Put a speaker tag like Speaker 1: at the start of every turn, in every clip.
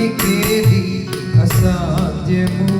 Speaker 1: నీకేది అసాధ్యము?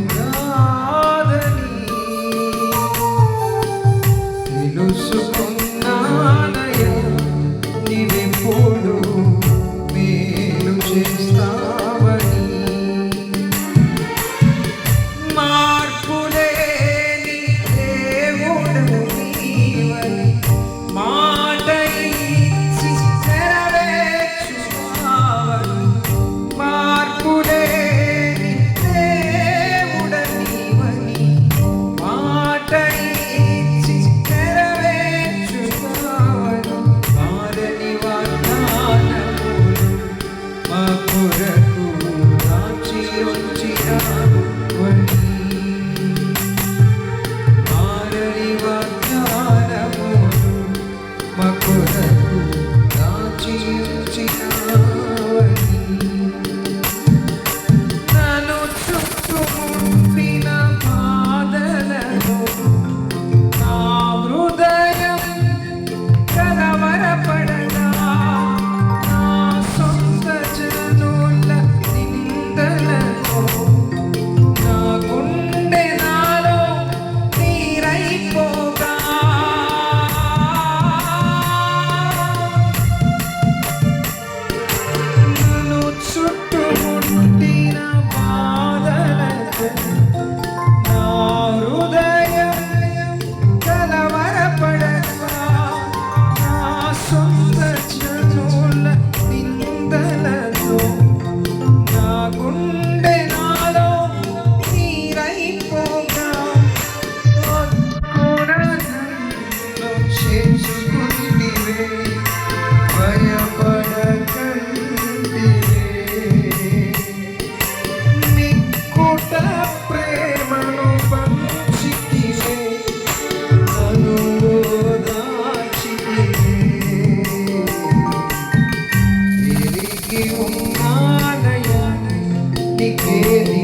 Speaker 1: ni keri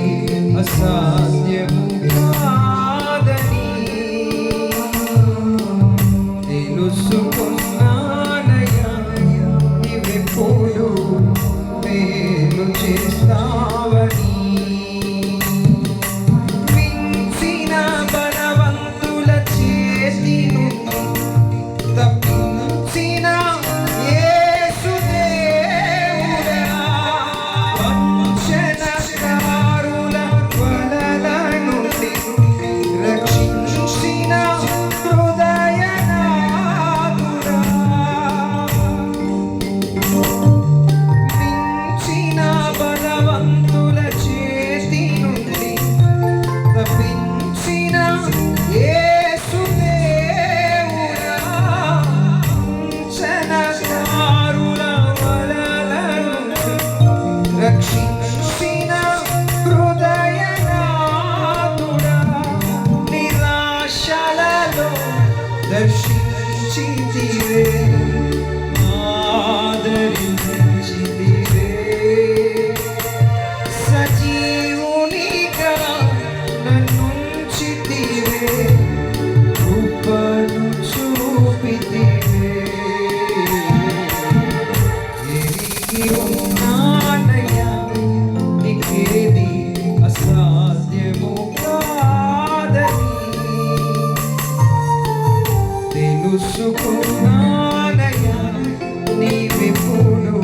Speaker 1: asa. రక్షించిన హృదయనాథుడా నిరాశలలో దర్శించితివే తెలుసుకున్నానయ్యా నీ విపులు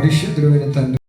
Speaker 1: పరిశుద్ధుడైన తండ్రి.